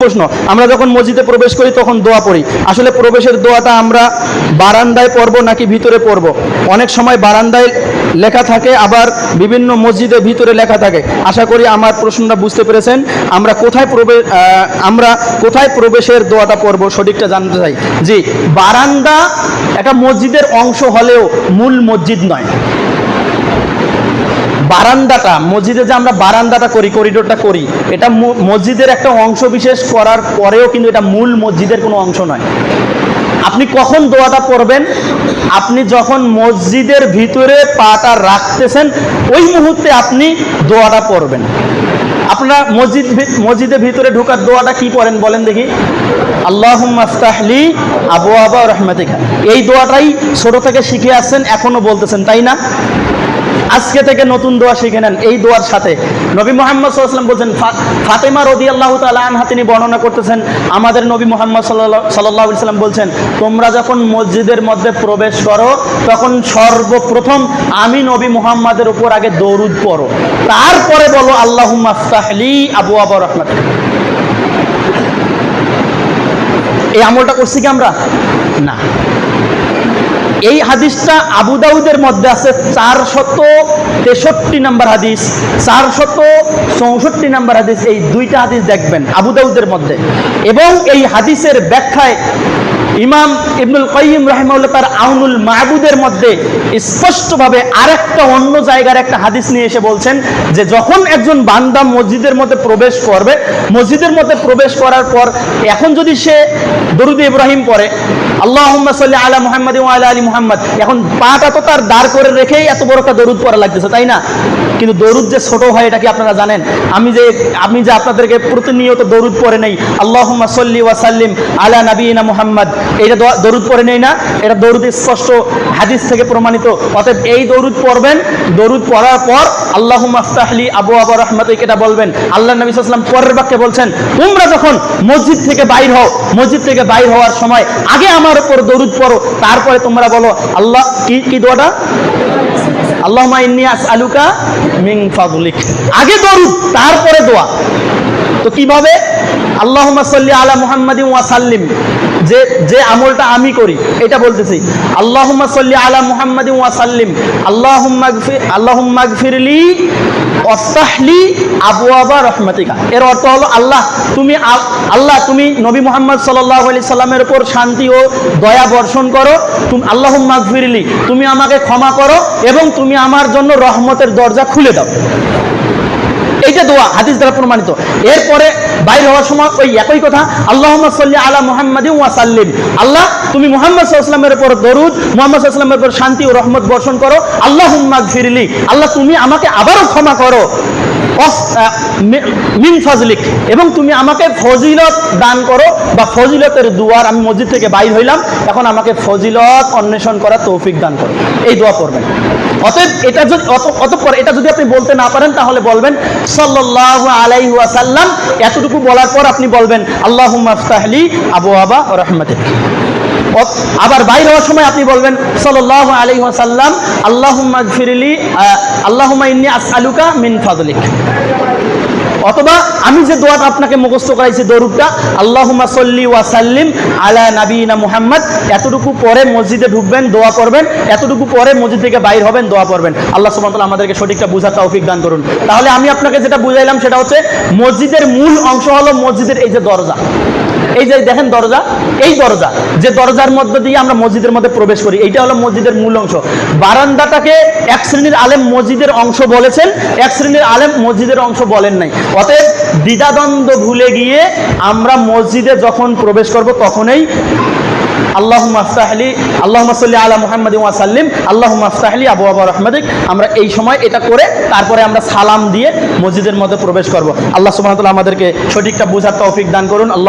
প্রশ্ন। আমরা যখন মসজিদে প্রবেশ করি, তখন দোয়া পড়ি। আসলে প্রবেশের দোয়াটা আমরা বারান্দায় পড়ব নাকি ভিতরে পড়ব? অনেক সময় বারান্দায় লেখা থাকে, আবার বিভিন্ন মসজিদের ভিতরে লেখা থাকে। আশা করি আমার প্রশ্নটা বুঝতে পেরেছেন। আমরা কোথায় প্রবেশ আমরা কোথায় প্রবেশের দোয়াটা পড়ব সঠিকটা জানতে চাই। জি, বারান্দা একটা মসজিদের অংশ হলেও মূল মসজিদ নয়। বারান্দাটা, মসজিদে যে আমরা বারান্দাটা করি, করিডোরটা করি, এটা মসজিদের একটা অংশ বিশেষ করার পরেও কিন্তু এটা মূল মসজিদের কোনো অংশ নয়। আপনি কখন দোয়াটা পড়বেন? আপনি যখন মসজিদের ভিতরে পাটা রাখতেছেন, ওই মুহূর্তে আপনি দোয়াটা পড়বেন। আপনারা মসজিদ মসজিদের ভিতরে ঢোকার দোয়াটা কি পড়েন বলেন দেখি? আল্লাহ আবু আবা রহমাতিকা। এই দোয়াটাই ছোট থেকে শিখে আসছেন, এখনও বলতেছেন, তাই না? আজকে থেকে নতুন দোয়া শিখে নেন এই দোয়ার সাথে। নবী মোহাম্মদ সাল্লাম বলছেন ফাতেমা রদি আল্লাহ তালা আনহা তিনি বর্ণনা করতেছেন, আমাদের নবী মোহাম্মদ সাল্লাহ সাল্লাম বলছেন, তোমরা যখন মসজিদের মধ্যে প্রবেশ করো, তখন সর্বপ্রথম আমি নবী মোহাম্মদের উপর আগে দৌরুদ পড়ো। তারপরে বলো আল্লাহ মাফতাহলি আবু আবু রহমত। এই আমলটা করছি কি আমরা? না। এই হাদিসটা আবু দাউদের মধ্যে আছে চারশত তেষট্টি নাম্বার হাদিস, চারশত চৌষট্টি নাম্বার হাদিস, এই দুইটা হাদিস দেখবেন আবু দাউদের মধ্যে। এবং এই হাদিসের ব্যাখ্যায় ইমাম ইবনুল কাইম রাহিমাউল্লাহ তার আউনুল মাহবুদের মধ্যে স্পষ্টভাবে আরেকটা অন্য জায়গার একটা হাদিস নিয়ে এসে বলছেন যে যখন একজন বান্দা মসজিদের মধ্যে প্রবেশ করবে, মসজিদের মধ্যে প্রবেশ করার পর এখন যদি সে দরুদ ইব্রাহিম পড়ে আল্লাহ। সাল্লি আলা মুহাম্মদ আলা আলী মুহাম্মদ। এখন পাটা তো তার দাঁড় করে রেখেই এত বড় একটা দরুদ পড়া লাগতেছে, তাই না? কিন্তু দরুদ যে ছোট হয়, এটা কি আপনারা জানেন? আমি যে আমি যে আপনাদেরকে প্রতিনিয়ত দরুদ পড়ে নেই আল্লাহ সাল্লি ওয়াসাল্লিম আলা নবীনা মুহাম্মদ। দোয়া- দরুদ পড়ে নেই না, এটা দরুদ স্পষ্ট হাদিস থেকে প্রমাণিত। অতএব এই দরুদ পড়বেন, দরুদ পড়ার পর আল্লাহ মাফতাহলি আবু আবু রহমত এটা বলবেন। আল্লাহ নবী সাল্লাম পরের বাক্যে বলছেন, তোমরা যখন মসজিদ থেকে বাইর হও, মসজিদ থেকে বাইর হওয়ার সময় আগে আমার উপর দরুদ পড়ো, তারপরে তোমরা বলো, আল্লাহ, কি কি দোয়াটা? আল্লাহ ইন্নী আসআলুকা মিং ফাদলিক। আগে দরুদ, তারপরে দোয়া। তো কীভাবে? আল্লাহুম্মা সাল্লি আলা মুহাম্মাদিন ওয়া সাল্লিম। যে যে আমলটা আমি করি, এটা বলতেছি। আল্লাহুম্মা সাল্লি আলা মুহাম্মাদিন ওয়া সাল্লিম। আল্লাহুম্মা গফির আল্লাহুম্মা গফিরলি ওয়াফতাহলি আবওয়াবা রহমাতিকা। এর অর্থ হলো আল্লাহ, তুমি আল্লাহ, তুমি নবী মোহাম্মদ সাল্লাল্লাহু আলাইহি সাল্লামের উপর শান্তি ও দয়া বর্ষণ করো। তুমি, আল্লাহুম্মা গফিরলি, তুমি আমাকে ক্ষমা করো এবং তুমি আমার জন্য রহমতের দরজা খুলে দাও। এইটা দোয়া, হাদিস দ্বারা প্রমাণিত। এরপরে বাইরে হওয়ার সময় ওই একই কথা আল্লাহ সাল্লি আলা মুহাম্মদ ওয়াসাল্লিম আল্লাহ, তুমি মুহাম্মদ সাল্লামের উপর দরুদ, মুহাম্মদ সাল্লামের উপর শান্তি ও রহমত বর্ষণ করো। আল্লাহ ফিরলি আল্লাহ, তুমি আমাকে আবারও ক্ষমা করো। ফাজলিক। এবং তুমি আমাকে ফজিলত দান করো বা ফজিলতের দুয়ার আমি মসজিদ থেকে বাইর হইলাম। এখন আমাকে ফজিলত অন্বেষণ করার তৌফিক দান করো। এই দোয়া করবেন অতএব এটা যদি অত- অতঃপর এটা যদি আপনি বলতে না পারেন, তাহলে বলবেন, সাল্লাল্লাহু আলাইহি ওয়াসাল্লাম, এতটুকু বলার পর আপনি বলবেন, আল্লাহুম্মা আফতাহলি আবু আবা রহমতে আবার বাইর হওয়ার সময় আপনি বলবেন, সাল্লাল্লাহু আলাইহি ওয়াসাল্লাম আল্লাহ আল্লাহুম্মা ইন্নি আসআলুকা মিন ফাদলিক। অথবা আমি যে দোয়াটা আপনাকে মুখস্থ করাইছি দরুদটা আল্লাহুমা সল্লি ওয়া সাল্লিম আলা নাবিনা মুহাম্মদ। এতটুকু পরে মসজিদে ঢুকবেন, দোয়া করবেন। এতটুকু পরে মসজিদ থেকে বাইর হবেন, দোয়া করবেন। আল্লাহ তাআলা আমাদেরকে সঠিকটা বুঝার তৌফিক দান করুন। তাহলে আমি আপনাকে যেটা বুঝাইলাম সেটা হচ্ছে, মসজিদের মূল অংশ হলো মসজিদের এই যে দরজা। এই যে দেখেন দরজা, এই দরজা, যে দরজার মধ্য দিয়ে আমরা মসজিদের মধ্যে প্রবেশ করি, এইটা হলো মসজিদের মূল অংশ। বারান্দাটাকে এক শ্রেণির আলেম মসজিদের অংশ বলেছেন, এক শ্রেণির আলেম মসজিদের অংশ বলেন নাই। অতএব দ্বিধাদ্বন্দ্ব ভুলে গিয়ে আমরা মসজিদে যখন প্রবেশ করব, তখনই আল্লাহ মাফতাহলি আল্লাহ সাল্লি আলা মুহাম্মদ ওয়াসাল্লিম আল্লাহ মাফতাহলি আবু আবু রহমাদিক, আমরা এই সময় এটা করে তারপরে আমরা সালাম দিয়ে মসজিদের মধ্যে প্রবেশ করব। আল্লাহ তাআলা আমাদেরকে সঠিকটা বুঝার তৌফিক দান করুন। আল্লাহ